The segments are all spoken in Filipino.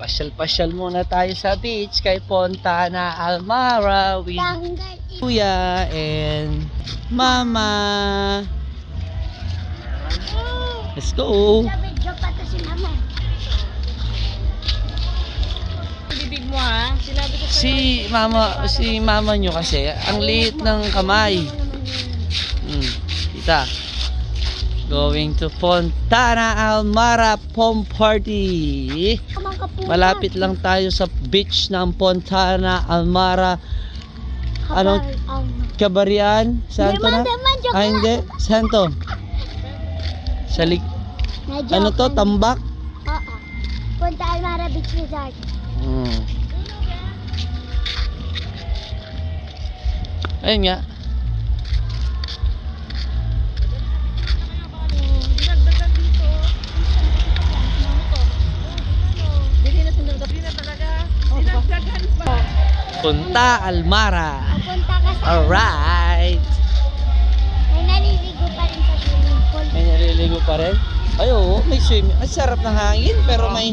Pasyal-pasyal muna tayo sa beach kay Fontana Almara with Kuya and Mama. Let's go. Bibig mo ha? Sinabi ko Si Mama, si Mama nyo kasi, ang liit ng kamay. Hmm, kita. Going to Fontana Almara Pom Party. Malapit lang tayo sa beach ng Fontana Almara. Anong Kabarian? Saan to na? Ah, hindi. Saan to? Sa lig... Ano to? Tambak? Oo. Punta Almara Beach Resort. Hmm. Ayun nga. Punta Almara. Punta ka sa... Alright. May naliligo pa rin sa swimming pool. May naliligo pa rin? Ay oo, may swimming. Ay sarap ng hangin pero may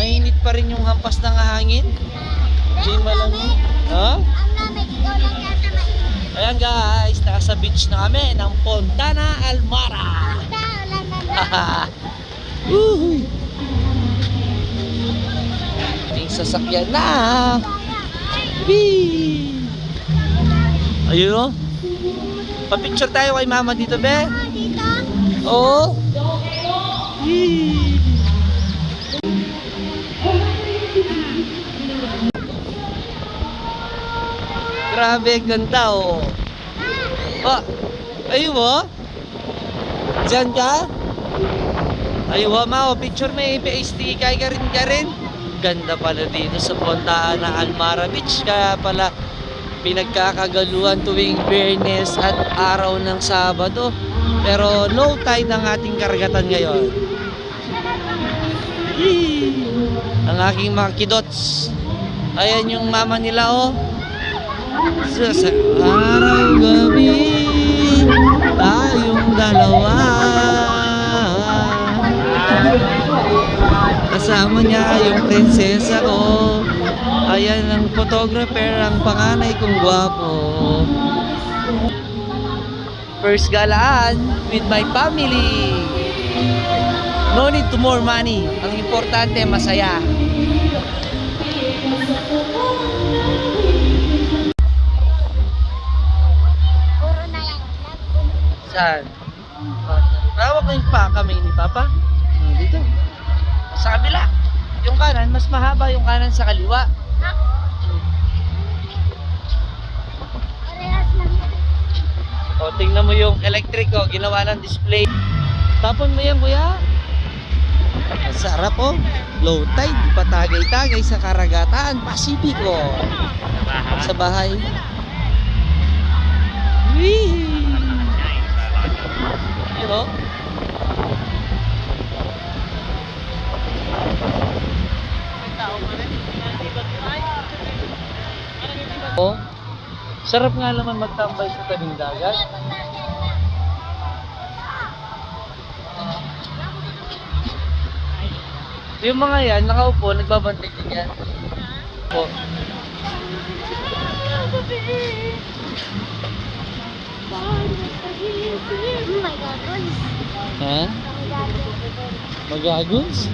mainit pa rin yung hampas ng hangin. Hindi malamig. Ha? Ang lamig, ikaw lang yata mainit. Ayan guys, nasa beach na kami ng Fontana Almara. Punta, wala na lang. Uhuy. Sasakyan na. Whee! Ayun o. Papicture tayo kay mama dito, be. Ah, dito? Oo. Grabe, ganda oh. Oh, ayun mo? Diyan ka? Ayun mo, ma, oh, picture may kay ka rin ka rin. Ganda pala dito sa Pontaan na Almara Beach. Kaya pala pinagkakagaluhan tuwing Biyernes at araw ng Sabado. Pero low tide ng ating karagatan ngayon. Yee! Ang aking mga kidots. Ayan yung mama nila oh. Sa, sa araw gabi tayong dalawa Kasama niya yung prinsesa ko Ayan ang photographer ang panganay kong gwapo First galaan with my family No need to more money Ang importante masaya. Saan? Rawak na yung pa kami ni Papa. Dito. Sa kabila. Yung kanan, mas mahaba yung kanan sa kaliwa. O, tingnan mo yung electric ko, ginawa ng display. Tapon mo yan, kuya. Ang sarap, oh. Low tide, patagay-tagay sa karagatan, Pasipiko. Sa bahay. Whee! You know? Oh, sarap nga naman magtambay sa tabing dagat. Yung mga yan, nakaupo, nagbabantay din yan. Po. Oh my God, guys. Ha? Oh my God. Magagons?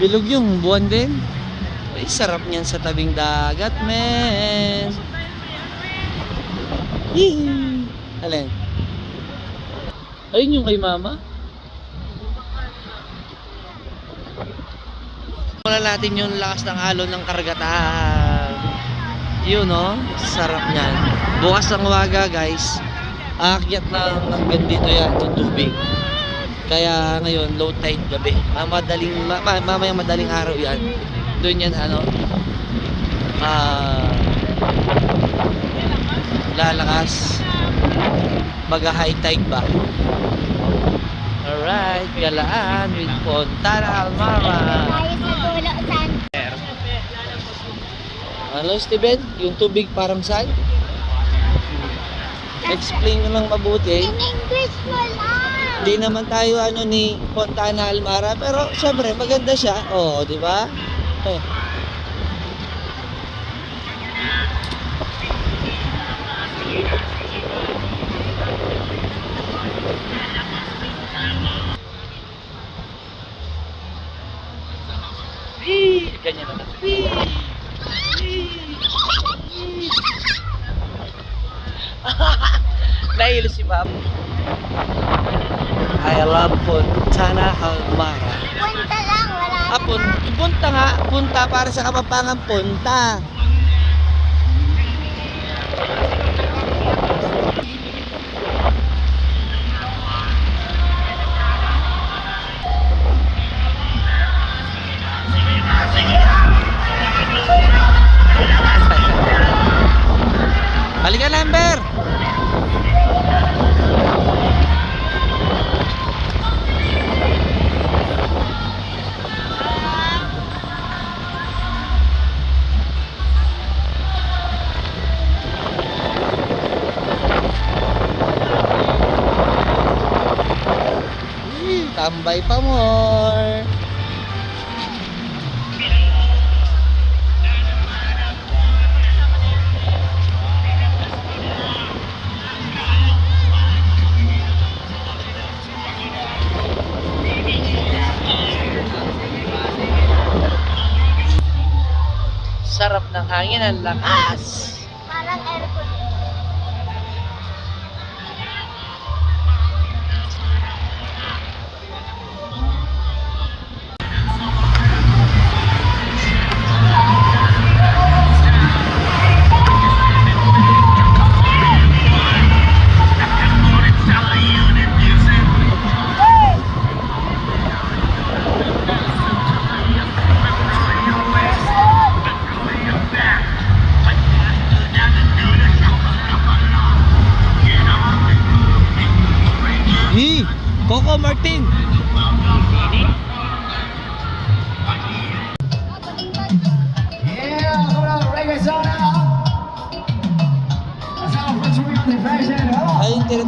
Bilog yung buwan din. Ay, sarap niyan sa tabing dagat, men. Yee! Alin? Ayun yung kay mama. Wala natin yung lakas ng alon ng karagatan. Yun no, sarap niyan. Bukas ng umaga guys, aakyat na hanggang dito yan, yung tubig. Kaya ngayon, low tide gabi. Ah, madaling, ma, ma, mamayang madaling araw yan. Doon yan ano, ah, lalakas. Maga high tide ba? Alright, galaan with Fontana Almara. Ano, Steven? Yung tubig parang saan? explain nyo lang mabuti. In English mo lang. Hindi naman tayo ano ni Fontana Almara, pero syempre maganda siya. Oo, di ba? Oh. Almara. Punta lang, wala na. Ah, pun punta nga. Punta para sa Kapampangan. Punta. Halika, Tambay pa more. Sarap ng hangin, ang lakas.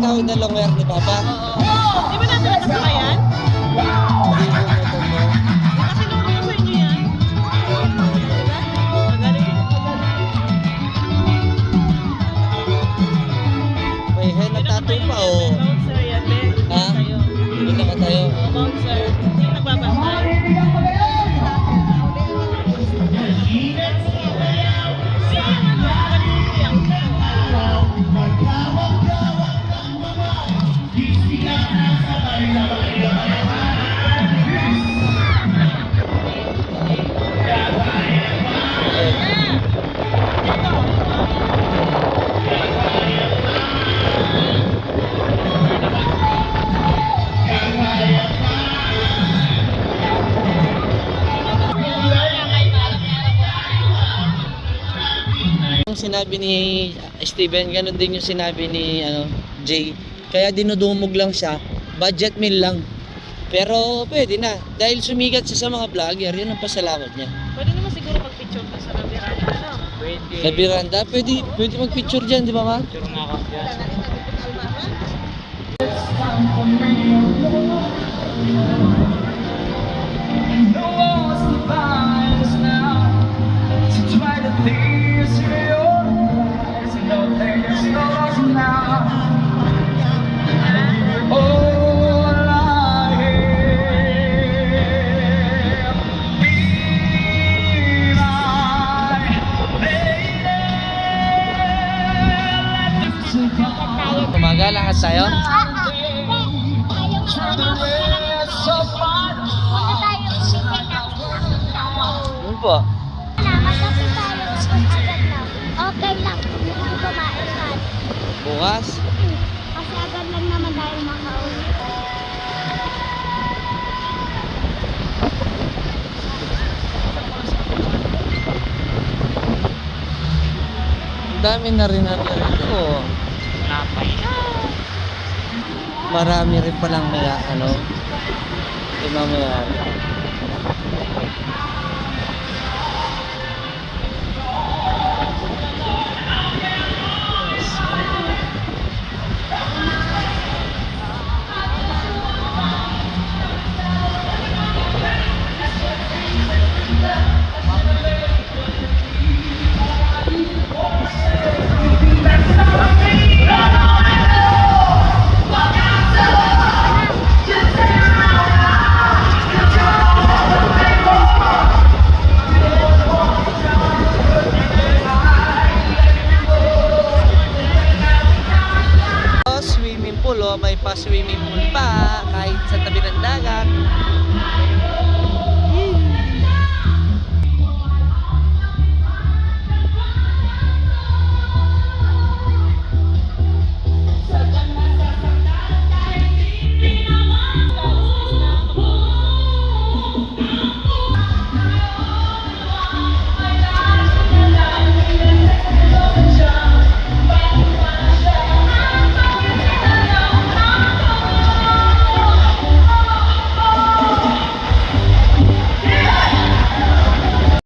Tinatawag na long hair ni Papa. Di sinabi ni Steven, ganun din yung sinabi ni ano, Jay. Kaya dinudumog lang siya. Budget meal lang. Pero pwede na. Dahil sumigat siya sa mga vlogger, yun ang pasalamat niya. Pwede naman siguro mag-picture ka sa Rabirana, no? Sa Miranda, pwede, pwede mag-picture dyan, di ba ma? No one's the bias now to try to pierce your eyes. No, there's no now. Bukas. Kasi agad lang naman tayo makauwi. Dami na rin ano rito. Marami rin palang maya, ano, yung mga mayari. pool, oh. may pa-swimming pool pa, kahit sa tabi ng dagat.